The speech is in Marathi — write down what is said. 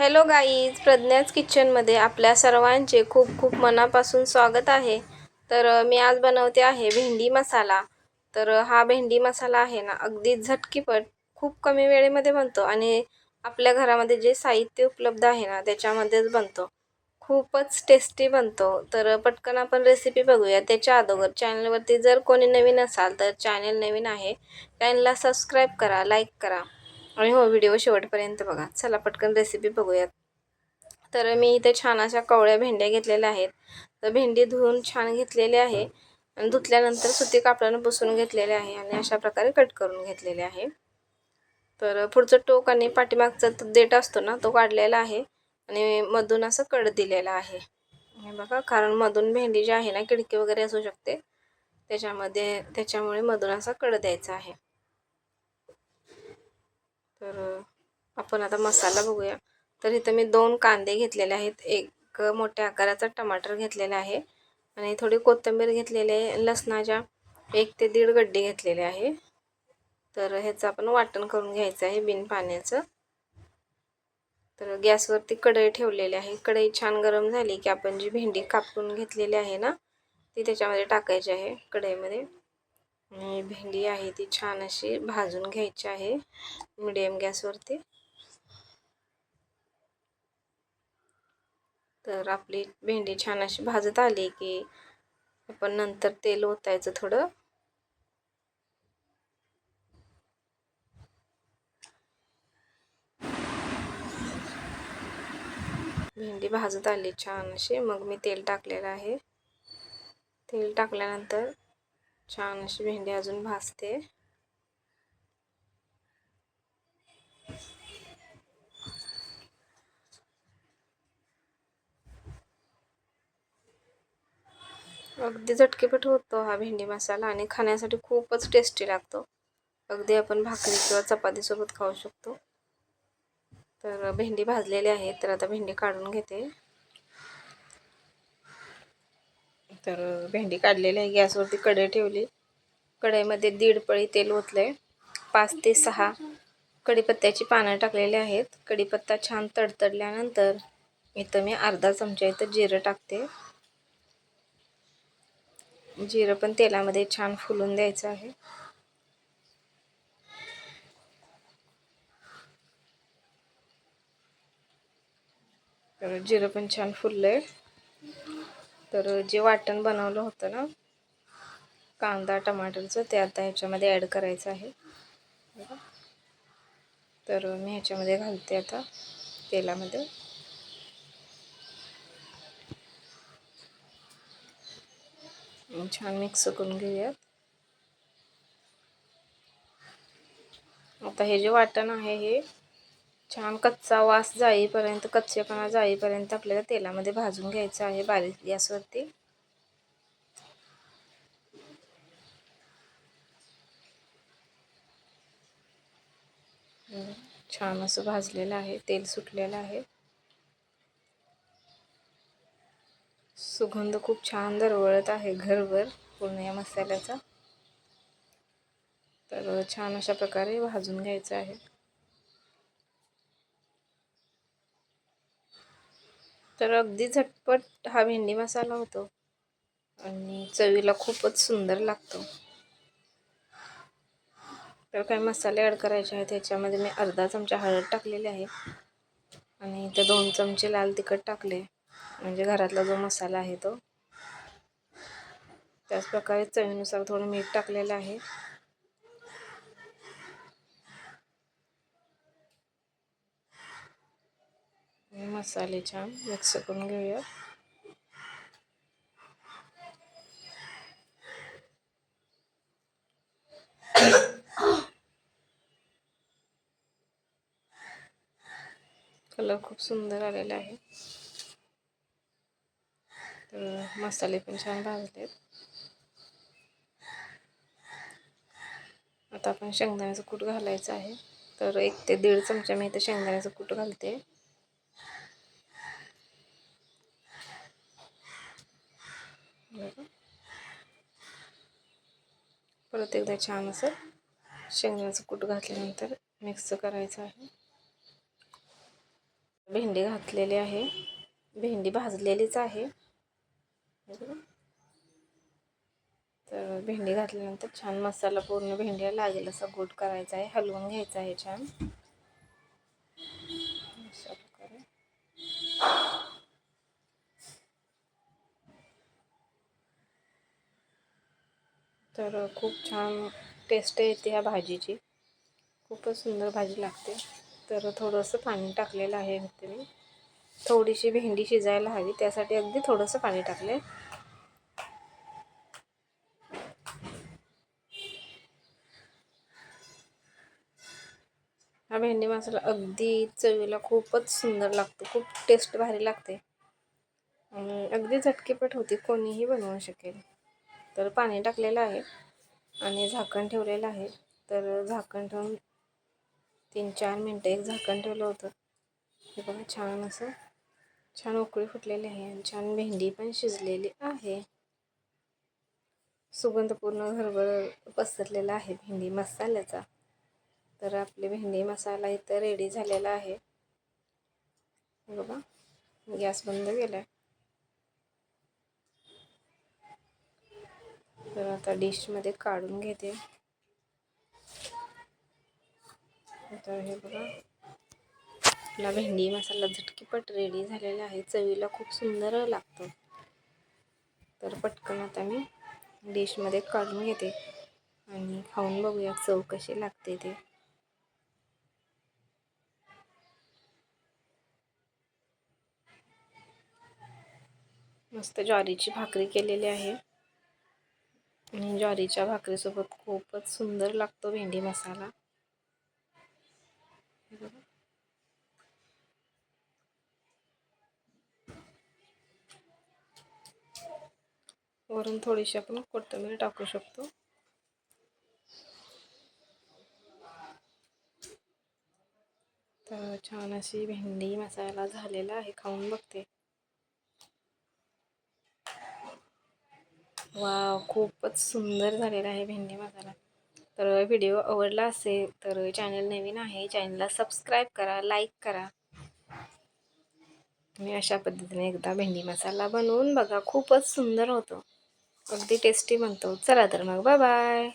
हॅलो गाईज प्रज्ञाच किचनमध्ये आपल्या सर्वांचे खूप खूप मनापासून स्वागत आहे. तर मी आज बनवते आहे भेंडी मसाला. तर हा भेंडी मसाला आहे ना अगदी झटकीपट खूप कमी वेळेमध्ये बनतो आणि आपल्या घरामध्ये जे साहित्य उपलब्ध आहे ना त्याच्यामध्येच बनतो. खूपच टेस्टी बनतो. तर पटकन आपण रेसिपी बघूया. त्याच्या अगोदर चॅनलवरती जर कोणी नवीन असाल तर चॅनल नवीन आहे. चॅनलला सबस्क्राईब करा लाईक करा. आणि हो व्हिडिओ शेवटपर्यंत बघा. चला पटकन रेसिपी बघूयात. तर मी इथे छान अशा कवळ्या भेंड्या घेतलेल्या आहेत. तर भेंडी धुवून छान घेतलेली आहे आणि धुतल्यानंतर सुती कापडानं पुसून घेतलेले आहे आणि अशा प्रकारे कट करून घेतलेले आहे. तर पुढचं टोक आणि पाठीमागचा तो देठ असतो ना तो काढलेला आहे आणि मधून असं कड दिलेला आहे. हे बघा कारण मधून भेंडी जी आहे ना खिडकी वगैरे असू शकते. त्याच्यामध्ये त्याच्यामुळे मधून असा कड द्यायचा आहे. तर आपण आता मसाला बघूया. तर इथं मी दोन कांदे घेतलेले आहेत. एक मोठ्या आकाराचा टमाटर घेतलेला आहे आणि थोडी कोथिंबीर घेतलेली आहे. लसणाच्या एक ते दीड गड्डे घेतलेले आहे. तर ह्याचं आपण वाटण करून घ्यायचं आहे बिन पाण्याचं. तर गॅसवरती कढई ठेवलेली आहे. कढई छान गरम झाली की आपण जी भेंडी कापून घेतलेली आहे ना ती त्याच्यामध्ये टाकायची आहे कढईमध्ये. आणि भेंडी आहे ती छान अशी भाजून घ्यायची आहे मिडियम गॅसवरती. तर आपली भेंडी छान अशी भाजत आली की आपण नंतर तेल ओतायचं थोडं. भेंडी भाजत आली छान अशी. मग मी तेल टाकलेलं आहे. तेल टाकल्यानंतर छान अशी भेंडी अजून भाजते. अगदी झटकेपट होतो हा भेंडी मसाला आणि खाण्यासाठी खूपच टेस्टी लागतो. अगदी आपण भाकरी किंवा चपातीसोबत खाऊ शकतो. तर भेंडी भाजलेली आहे तर आता भेंडी काढून घेते. तर भेंडी काढलेली आहे. गॅसवरती कढई ठेवली. कढईमध्ये दीड पळी तेल ओतलं आहे पाच ते सहा कढीपत्त्याची पानं टाकलेली आहेत. कढीपत्ता छान तडतडल्यानंतर इथं मी अर्धा चमचा इथं जिरं टाकते. जिरं पण तेलामध्ये छान फुलून द्यायचं आहे. तर जिरं पण छान फुललंय. तर जे वाटण बनवलं होतं ना कांदा टमाटरचं ते आता ह्याच्यामध्ये ॲड करायचं आहे. तर मी ह्याच्यामध्ये घालते आता तेलामध्ये. छान मिक्स करून घेऊयात. आता हे जे वाटण आहे हे छान कच्चा वास जाईपर्यंत कच्चेपणा जाईपर्यंत आपल्याला तेलामध्ये भाजून घ्यायचं आहे बारीक गॅसवरती. छान असं भाजलेलं आहे तेल सुटलेलं आहे. सुगंध खूप छान दरवळत आहे घरभर पूर्ण या मसाल्याचा. तर छान अशा प्रकारे भाजून घ्यायचं आहे. तर अगदी झटपट हा भेंडी मसाला होतो. आणि चवीला खूपच सुंदर लागतो. तर काही मसाले ॲड करायचे आहेत. ह्याच्यामध्ये मी अर्धा चमचा हळद टाकलेली आहे. आणि इथे दोन चमचे लाल तिखट टाकले. म्हणजे घरातला जो मसाला आहे तो. त्याचप्रकारे चवीनुसार थोडं मीठ टाकलेलं आहे. मसाले छान मिक्स करून घेऊया. कलर खूप सुंदर आलेला आहे. तर मसाले पण छान भाजलेत. आता आपण शेंगदाण्याचं कूट घालायचं आहे. तर एक ते दीड चमचा मी इथे शेंगदाण्याचं कूट घालते. परत एकदा छान असं शेंगदाचं कूट घातल्यानंतर मिक्स करायचं आहे. भेंडी घातलेली आहे. भेंडी भाजलेलीच आहे. तर भेंडी घातल्यानंतर छान मसाला पूर्ण भेंडीला लागेल असा गोट करायचा आहे. हलवून घ्यायचा आहे छान. तर खूप छान टेस्ट येते ह्या भाजीची. खूपच सुंदर भाजी लागते. तर थोडंसं पाणी टाकलेलं आहे इथे मी. थोडीशी भेंडी शिजायला हवी त्यासाठी अगदी थोडंसं पाणी टाकले हा भेंडी मसाला अगदी चवीला खूपच सुंदर लागतो खूप टेस्ट भारी लागते. आणि अगदी झटकीपट होती कोणीही बनवू शकेल. तर पाणी टाकलेलं आहे आणि झाकण ठेवलेलं आहे. तर झाकण ठेवून तीन चार मिनटं एक झाकण ठेवलं होतं. हे बघा छान असं छान उकळी फुटलेली आहे आणि छान भेंडी पण शिजलेली आहे. सुगंध पूर्ण घरभर पसरलेला आहे भेंडी मसाल्याचा. तर आपली भेंडी मसाला इथं रेडी झालेला आहे. बघा गॅस बंद केला आहे तर आता डिशमध्ये काढून घेते. तर हे बघा. आपला भेंडी मसाला झटकीपट रेडी झालेला आहे. चवीला खूप सुंदर लागतो. तर पटकन आता मी डिशमध्ये काढून घेते. आणि खाऊन बघूया चव कशी लागते ते. मस्त ज्वारीची भाकरी केलेली आहे. आणि ज्वारीच्या भाकरीसोबत खूपच सुंदर लागतो भेंडी मसाला. वरून थोडीशी आपण कोथिंबीर टाकू शकतो. तर छान अशी भेंडी मसाला झालेला आहे खाऊन बघते. वा खूपच सुंदर झालेला आहे भेंडी मसाला तर व्हिडिओ आवडला असेल तर चॅनल नवीन आहे चॅनलला सबस्क्राईब करा लाईक करा. मी अशा पद्धतीने एकदा भेंडी मसाला बनवून बघा खूपच सुंदर होतो. अगदी टेस्टी बनतो. चला तर मग बाय बाय